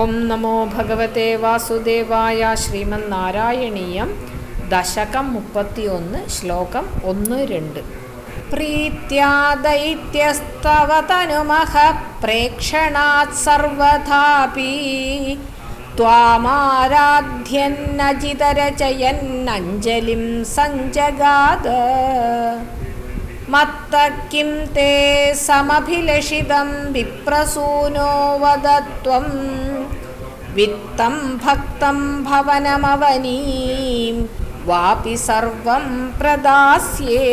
ഓം നമോ ഭഗവത്തെ വാസുദേവായ ശ്രീമന്നാരായണീയം ദശകം മുപ്പത്തിയൊന്ന് ശ്ലോകം ഒന്ന് രണ്ട്. പ്രീത്യാ പ്രേക്ഷണാത് സർവഥാപി. ത്വാമാരാധ്യന്നജിതരചയന്നഞ്ജലിം സഞ്ജഗാത. മത്ത തേ സമഭിലഷിതം വിപ്രസൂനോ വദത്വം. വിത്തം ഭക്തം ഭവനമവനീം വാപി സർവം പ്രദാസ്യേ.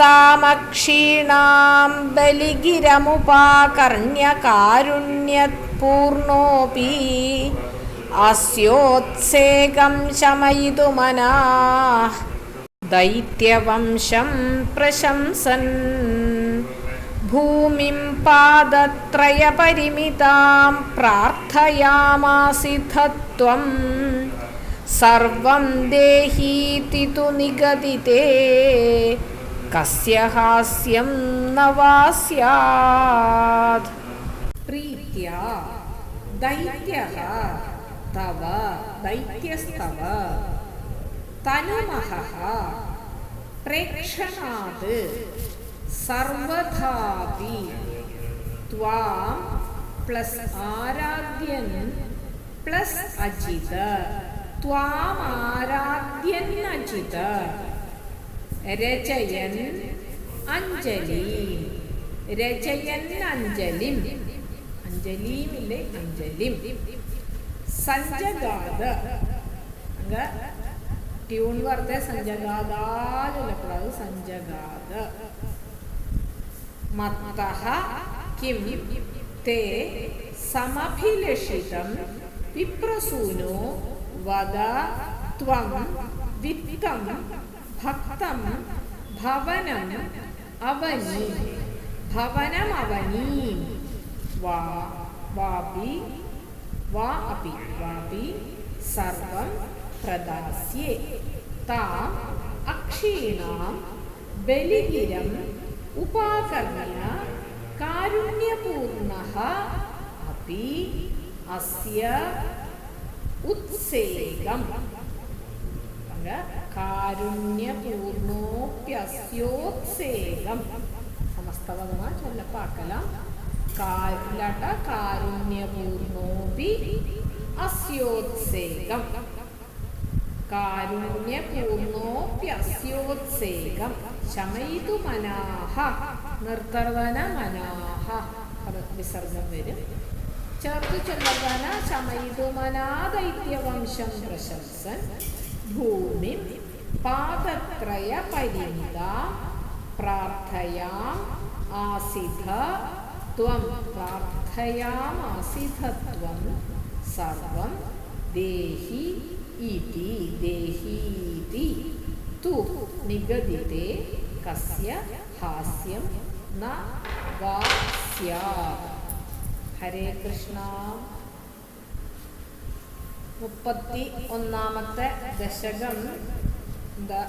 താമക്ഷീണാം ബലിഗിരമുപാകർണ്യകാരുണ്യപൂർണോപി അസ്യോത്സേകം ശമയിതുമനാ ദൈത്യവംശം പ്രശംസൻ. ഭൂമിം പാദത്രയപരിമിതാം പ്രാർത്ഥയാമാസിധത്വം. സർവം ദേഹീതിതു നിഗതിതേ. കസ്യ ഹാസ്യം നവാസ്യാത് പ്രീത്യ ദൈത്യ തവ ദൈത്യസ്തവ. തനുമഹ പ്രേക്ഷണാത് സർവധാപി ത്വാം പ്ലസ് ആരാധ്യൻ പ്ലസ് അജിത. ത്വാം ആരാധ്യൻ അജിത. രചയൻ അഞ്ജലി. രചയൻ അഞ്ജലിം. അഞ്ജലിമില്ലേ അഞ്ജലിം. സഞ്ജഗാത. ട്യൂൺ വെറുതെ സഞ്ജഗാതാ ചൊല്ലപ്പെടാതെ സഞ്ജഗാത. മത്തഃ കിം തേ സമഭിലഷിതം വിപ്രസൂനോ വദ ത്വം വിത്തം ഭക്തം ഭവനം അവനി ഭവനം അവനി വാ വാപി വാ അപി വാപി സർവം പ്രദാസ്യേ താം അക്ഷീണാം ഉപാകർണ്യ കാരുണ്യപൂർണഃ അപി അസ്യ ഉത്സേകം. കാരുണ്യപൂർണോപ്യസ്യോത്സേകം. സമസ്തവതമാ ചൊല്ലപ്പാക്കലാം. കാരുലട കാരുണ്യപൂർണോപി അസ്യോത്സേകം. കാരുണ്യപൂർണോപ്യസ്യോത്സേകം. ശമയിതു മനാഹ നിർത്തർവന മനാഹ വിസർഗം വരും. ചേർത്ത് ചൊല്ലവന ശമയിതു മനാദൈത്യവംശം പ്രശംസൻ. ഭൂമി പാദത്രയ പരിമിത പ്രാർത്ഥയാം ആസിധ ത്വം. പ്രാർത്ഥയാം ആസിധത്വം സർവം ദേഹി ഇതി ദേഹീതി തു നിഗദിതേ കസ്യ ഹാസ്യം ന വാ ഹരേ കൃഷ്ണ. മുപ്പത്തി ഒന്നാമത്തെ ദശകം എന്താ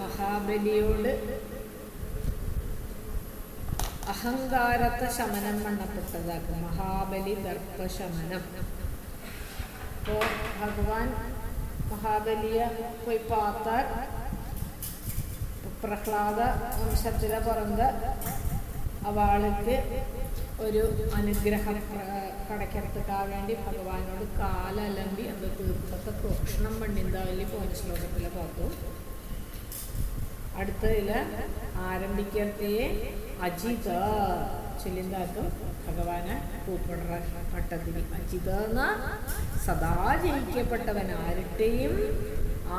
മഹാബലിയോട് അഹങ്കാരത്തെ ശമനം മണ്ണപ്പെട്ടതാക്കും മഹാബലി ദർപ്പശമനം. അപ്പോൾ ഭഗവാൻ മഹാബലിയെ പോയി പാത്താൽ പ്രഹ്ലാദ വംശത്തിലെ പുറന്ത് അവൾക്ക് ഒരു അനുഗ്രഹം കടയ്ക്കടത്തുക്കാൻ വേണ്ടി ഭഗവാനോട് കാലലമ്പി അത് തീർത്ഥത്തെ പ്രോക്ഷണം പണിന്താവലി പോയ ശ്ലോകത്തിലെ പാത്തു അടുത്തതിൽ ആരംഭിക്കത്തെ അജിത ചൊല്ലിന്താക്കും ഭഗവാന് കൂപ്പിടുന്ന പട്ടത്തിൽ അജിത എന്ന സദാ ജയിക്കപ്പെട്ടവൻ ആരുടെയും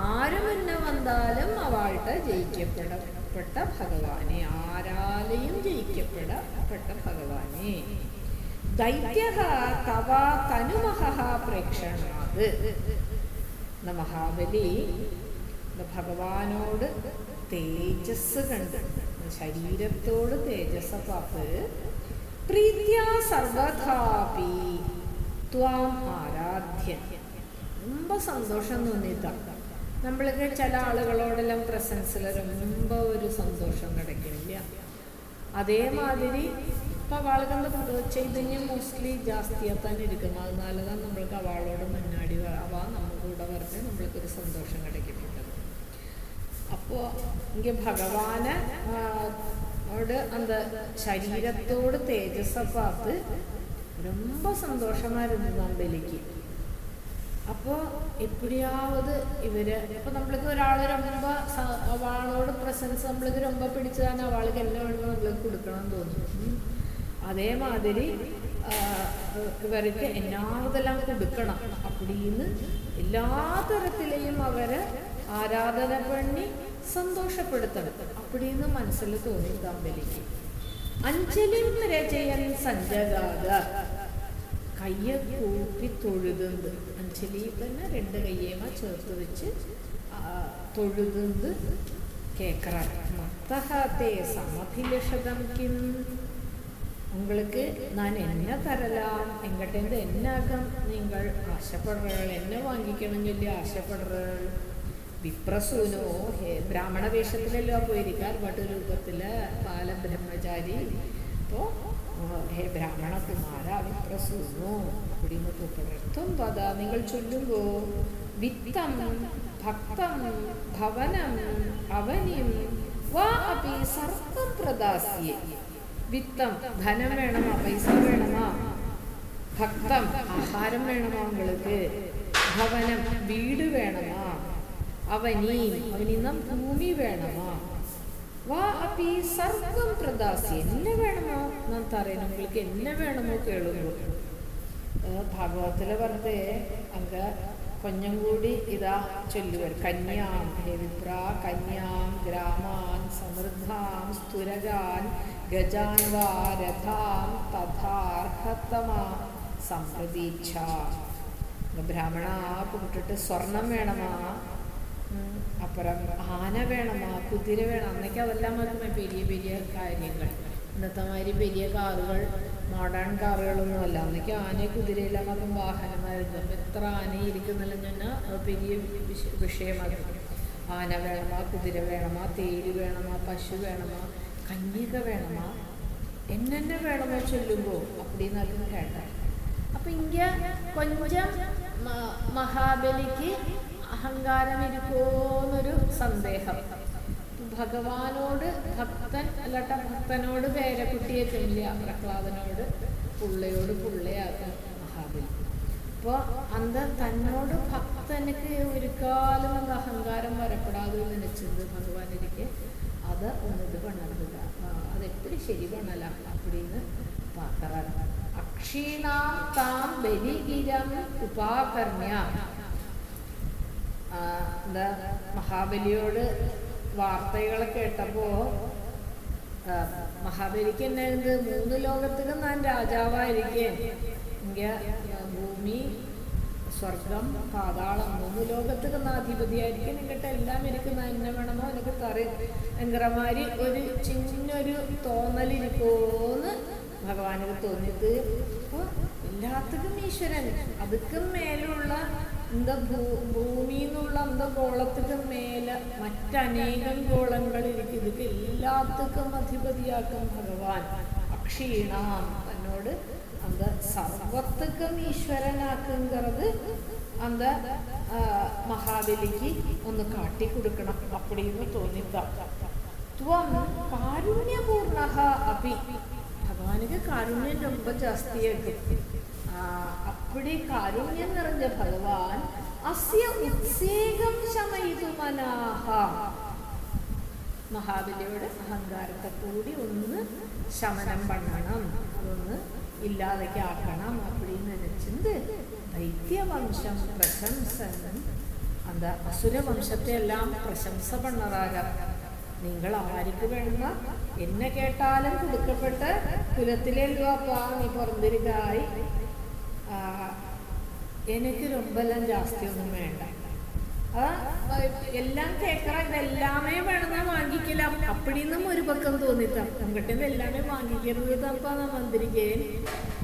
ആരും എന്നെ വന്നാലും അവളുടെ ജയിക്കപ്പെടപ്പെട്ട ഭഗവാനെ ആരാലെയും ജയിക്കപ്പെടപ്പെട്ട ഭഗവാനെ ദൈത്യ തവ തനുമഹ പ്രേക്ഷണാത് മഹാബലി ഭഗവാനോട് തേജസ് കണ്ട് ശരീരത്തോട് തേജസ് പാപ്പ് പ്രീത്യ സർവഥാപി ത്വാം ആരാധ്യ ரொம்ப സന്തോഷം തോന്നിയിട്ടാ നമ്മളൊക്കെ ചില ആളുകളോടെല്ലാം പ്രസൻസിൽ രൊമ്പ ഒരു സന്തോഷം കിടക്കില്ല അതേമാതിരി ഇപ്പം ആളുകളുടെ ചൈതന്യം മോസ്റ്റ്ലി ജാസ്തിയാത്താൻ ഇരിക്കും അതിനാലെ തന്നെ നമ്മൾക്ക് അവളോട് മുന്നാടി അവ നമ്മളുടെ കൂടെ നമ്മൾക്ക് നമ്മൾക്കൊരു സന്തോഷം കിടക്കുന്നുണ്ട് അപ്പോൾ എങ്കിൽ ഭഗവാന് ോട് அந்த ശരീരത്തോട് തേജസ്സപ്പാത്ത് രൊമ്പ സന്തോഷമായിരുന്നു சந்தோஷமாக இருந்தது അപ്പോൾ എപ്പോഴാവത് ഇവർ? അപ്പോൾ നമ്മൾക്ക് ഒരാളെ രൊമ്പ അവളോട് പ്രസൻസ് നമ്മൾക്ക് രൊമ്പ പിടിച്ചതാണ് അവൾക്ക് എല്ലാം വേണ്ടി നമ്മൾക്ക് കൊടുക്കണമെന്ന് തോന്നും അതേമാതിരി ഇവർക്ക് എല്ലാതെല്ലാം കൊടുക്കണം. അപ്പടിന്ന് എല്ലാ തരത്തിലെയും അവരെ ആരാധന പണി സന്തോഷപ്പെടുത്തണം. അപ്പടിന്ന് മനസ്സിൽ തോന്നി ദമ്പലിക്ക് അഞ്ജലിം രചയൻ സഞ്ജഗാഥ. കയ്യെ കൂപ്പി തൊഴുതുന്നത്. അഞ്ചലി തന്നെ രണ്ട് കയ്യേമാ ചേർത്ത് വെച്ച് തൊഴുതുന്നത് കേക്കറാണ് മത്തഹത്തെ സമഭിലഷതം കിം. உங்களுக்கு நான் என்ன தரலாம் எங்கிட்டேருந்து என்னாகும் நீங்கள் ஆசைப்படுறீர்கள் என்ன வாங்கிக்கணும் சொல்லி ஆசைப்படுறீர்கள் വിപ്രസൂനോ ഹേ ബ്രാഹ്മണ വേഷത്തിലല്ലോ പോയിരിക്കാൻ വട്ടുരൂപത്തിൽ ബാലബ്രഹ്മചാരി ഹേ ബ്രാഹ്മണ കുമാര വിപ്രസൂനോ அப்படின்னு கூப்பிடுறதும் பதா நீங்கள் சொல்லுங்கோ വിത്തം ഭക്തം ഭവനം അവനിം വാ അപി സർവം പ്രദാസ്യേ വിത്തം ധനം വേണമാ പൈസ വേണമാ ഭക്തം ആഹാരം വേണമാ உங்களுக்கு ഭവനം വീട് വേണമാ അവനീ അവനിന്നം ഭൂമി വേണമാ വാ അപ്പി സർവം പ്രദാസി എന്നെ വേണമോ? നാം തറയണം ഉങ്ങൾക്ക് എന്നെ വേണമോ? കേളുന്നു. ഭാഗവത്തിലെ വെറുതെ അങ്ക കൊഞ്ഞം കൂടി ഇതാ ചൊല്ലുവർ കന്യാം ഹെവിപ്ര കന്യാം ഗ്രാമാൻ സമൃദ്ധാം സ്ഥുരകാൻ ഗജാൻ രഥാം തഥാർഹത്തമാ സംപ്രതീക്ഷ ബ്രാഹ്മണ പുട്ടിട്ട് സ്വർണം വേണമാ. അപ്പുറം ആന വേണം ആ കുതിര വേണം. അന്നൊക്കെ അതെല്ലാം മാത്രമേ പെരിയ പെരിയ കാര്യങ്ങൾ. ഇന്നത്തെ മാതിരി പെരിയ കാറുകൾ മോഡേൺ കാറുകളൊന്നുമല്ല. അന്നൊക്കെ ആനയെ കുതിരയെല്ലാം മാത്രം വാഹനമായിരുന്നു. അപ്പം എത്ര ആന ഇരിക്കുന്നില്ല ഞാൻ പെരിയ വിഷയമായിരുന്നു ആന വേണമാ കുതിര വേണമാ തേര് വേണമാ പശു വേണമാ കഞ്ഞിക വേണമാ എന്നെ വേണമോ ചൊല്ലുമ്പോൾ അപ്പടിന്നാലും കേട്ടാ. അപ്പം ഇന്ത്യ കൊഞ്ചം മഹാബലിക്ക് അഹങ്കാരം ഇരിക്കോന്നൊരു സന്ദേഹം. ഭഗവാനോട് ഭക്തൻ അല്ലട്ട ഭക്തനോട് പേരക്കുട്ടിയെ ചൊല്ലിയ പ്രഹ്ലാദനോട് പുള്ളയോട് പുള്ളയാകും മഹാബലി. അപ്പോൾ അന്ത തന്നോട് ഭക്തനക്ക് ഒരുക്കാലും അത് അഹങ്കാരം വരപ്പെടാതെ നനച്ചത് ഭഗവാനിരിക്കെ അത് ഒന്നിത് പണർന്നില്ല. അത് എത്ര ശരി പണല അപ്പടിന്ന് പാക്കറാണ് അക്ഷീണാം താം ബലിഗിരം ഉപാകർമ്മ എന്താ മഹാബലിയോട് വാർത്തകൾ കേട്ടപ്പോൾ മഹാബലിക്ക് എന്നായിരുന്നു മൂന്ന് ലോകത്തിലും ഞാൻ രാജാവായിരിക്കേ. ഇങ്ങ ഭൂമി സ്വർഗം പാതാളം മൂന്ന് ലോകത്തിലും ഞാൻ അധിപതിയായിരിക്കും. നിങ്ങട്ട് എല്ലാം എനിക്ക് എന്നെ വേണമോ എനിക്ക് തറി എങ്കറമാരി ഒരു ചിന്നൊരു തോന്നലിരിക്കോന്ന് ഭഗവാനൊക്കെ തോന്നിയത് അപ്പോൾ എല്ലാത്തിനും ഈശ്വരൻ. അതുക്കും മേലുള്ള എന്താ ഭൂമിന്നുള്ള എന്താ ഗോളത്തിന്റെ മേലെ മറ്റനേകം ഗോളങ്ങളിലേക്ക് ഇത് എല്ലാത്തുക്കും അധിപതിയാക്കും ഭഗവാൻ. അക്ഷീണാം. എന്നോട് അന്ത സർവത്തുക്കും ഈശ്വരനാക്കുങ്கிறது அந்த മഹാബലിക്ക് ഒന്ന് കാട്ടി കൊടുക്കണം അപ്പടിന്ന് തോന്നിത്താം ത്വം കാരുണ്യപൂർണ അപി ഭഗവാനുക്ക് കാരുണ്യം രൊമ്പ ജാസ്തിയായിരിക്കും ജാസ്തിയാക്കും அப்படி காருண்யம் நிறைஞ்ச பகவான் அஸ்ய உத்சேகம் ശമയിതുമനാഹ മഹാബലിയുടെ അഹങ്കാരത്തെ കൂടി ഒന്ന് ശമനം പണ്ണണം അതൊന്ന് ഇല്ലാതൊക്കെ ആക്കണം அப்படின்னு நினைச்சிருந்து ദൈത്യവംശം പ്രശംസൻ அந்த அசுர வம்சத்தை எல்லாம் பிரசംச பண்ணறாங்க നിങ്ങൾ ആർക്ക് വേണ്ട എന്നെ കേട്ടാലും കൊടുക്കപ്പെട്ട കുലത്തിലേല്ലുവാപ്പാ നീ പുറന്തിരിക്കായി എനിക്ക് രൊമ്പെല്ലാം ജാസ്തി ഒന്നും വേണ്ട എല്ലാം കേക്കറ ഇതെല്ലാമേ വേണമെന്നാ വാങ്ങിക്കില്ല അപ്പടിന്നും ഒരു പക്കം തോന്നിട്ടാ. നമുക്കിട്ട് എല്ലാമേ വാങ്ങിക്കരുത് അപ്പം നാ മന്ത്രിക്കേ.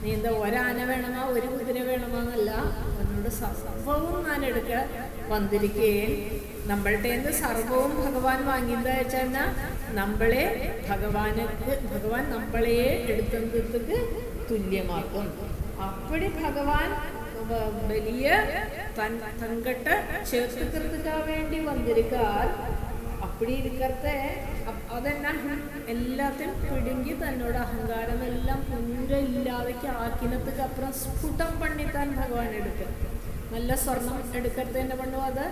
നീ എന്താ ഒരാന വേണമാ ഒരു കുതിര വേണമാന്നല്ല എന്നോട് സർവവും ഞാൻ എടുക്ക വന്നിരിക്കേൻ നമ്മളുടെ സർവവും ഭഗവാൻ വാങ്ങിയതാ വെച്ചാൽ നമ്മളെ ഭഗവാനക്ക് ഭഗവാൻ നമ്മളെ എടുത്തു തുല്യമാക്കും. അപ്പടി ഭഗവാൻ വലിയ തൻകട്ട ചേർത്തുക്കിറത്തുക്കാ വേണ്ടി വന്നിരിക്കാൻ അപ്പടി ഇരിക്കത്തെ അതെന്നാ? എല്ലാത്തിനും പിടുങ്ങി തന്നോട് അഹങ്കാരം എല്ലാം പുര ഇല്ലാതെക്ക് ആക്കിനത്തുക്ക് അപ്പുറം സ്ഫുടം പണിത്താൻ ഭഗവാൻ എടുക്ക. നല്ല സ്വർണം എടുക്കത്തതിന്റെ പണ്ടു അത്.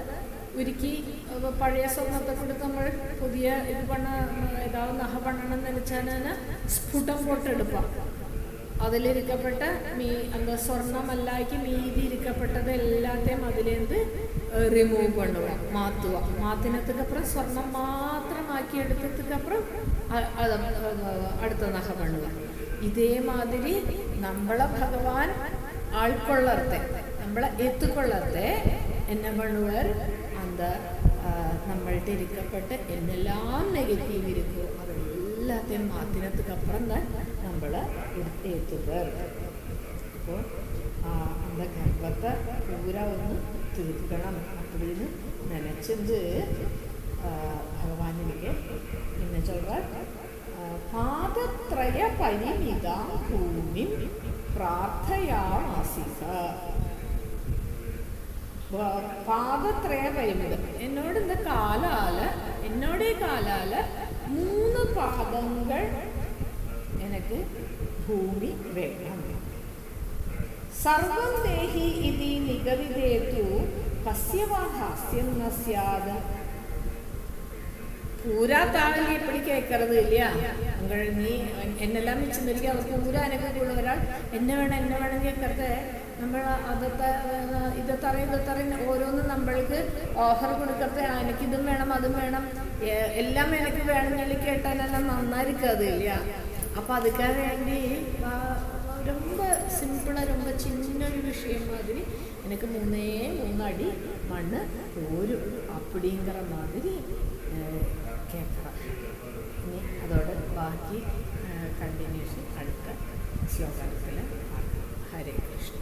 ഉരുക്കി പഴയ സ്വർണത്തെ കൊടുത്ത് നമ്മൾ പുതിയ ഇത് പണ ഏതാവും നഹ പണണം എന്ന് സ്ഫുടം പൊട്ടെടുപ്പാണ് അതിലിരിക്കപ്പെട്ട മീ എന്താ സ്വർണമല്ലാക്കി മീതി ഇരിക്കപ്പെട്ടത് എല്ലാത്തെയും അതിലേന്ത് റിമൂവ് പണ്ടുവാ മാത്തുക. മാത്തിനത്തക്കപ്പുറം സ്വർണം മാത്രമാക്കി എടുത്തതുക്കപ്പുറം അത് അടുത്ത നഖ പണ്ടുക ഇതേമാതിരി നമ്മളെ ഭഗവാൻ ആൾക്കൊള്ളത്തെ നമ്മളെ എത്തുക്കൊള്ളത്തെ എന്നെ പണ്ടുവർ അന്ത നമ്മളുടെ ഇരിക്കപ്പെട്ട് എന്നെല്ലാം നെഗറ്റീവ് ഇരിക്കും. അതുണ്ട് എല്ലാത്തെയും മാറ്റിനത്തുക്ക് അപ്പുറം തന്നെ നമ്മൾ എത്തുക അപ്പോൾ നമ്മുടെ ഗർഭത്തെ പൂര ഒന്ന് തീർക്കണം. അപ്പടിന്ന് നനച്ചത് ഭഗവാനിലേക്ക് പിന്നെ എന്നെ പാദത്രയ പരിമിത ഭൂമി പ്രാർത്ഥയാമാസിക പാദത്രയ പരിമിതം. എന്നോട് എന്താ കാലാൽ എന്നോടേ കാലാൽ പാദങ്ങൾ എനിക്ക് ഭൂമി വേണം. സർവം ദേഹി ഇതി നിഗവിദേതു കസ്യവാ ഹാസ്യം ന സ്യാത്. പൂരാ താഴെ എപ്പടി കേൾക്കരുത് ഇല്ല. നിങ്ങൾ നീ എന്നെല്ലാം വെച്ച് നിൽക്കുക അവർക്ക് പൂരാ അനുഗ്രഹമുള്ള ഒരാൾ എന്നെ വേണം എന്നെ വേണം കേൾക്കരുത്. നമ്മൾ അത് ഇത് തറയും ഇത് തറയും ഓരോന്നും നമ്മൾക്ക് ഓഫർ കൊടുക്കട്ടെ. എനിക്കിതും വേണം അതും വേണം. എല്ലാം എനിക്ക് വേണം വേണമെങ്കിൽ കേട്ടാലെല്ലാം നന്നായിരിക്കതില്ല അപ്പം അതുക്കാൻ വേണ്ടി രൊമ്പ ரொம்ப രൊമ്പ ചിന്ന ഒരു വിഷയം മാതിരി എനിക്ക് മൂന്നേ മൂന്നടി മണ്ണ് ഒരു അപ്പടിങ്കറ മാതിരി കേൾക്കണം ഇനി അതോടെ ബാക്കി കണ്ടിന്യൂഷൻ അടുത്ത ശ്ലോകത്തിൽ ഹരേ കൃഷ്ണ.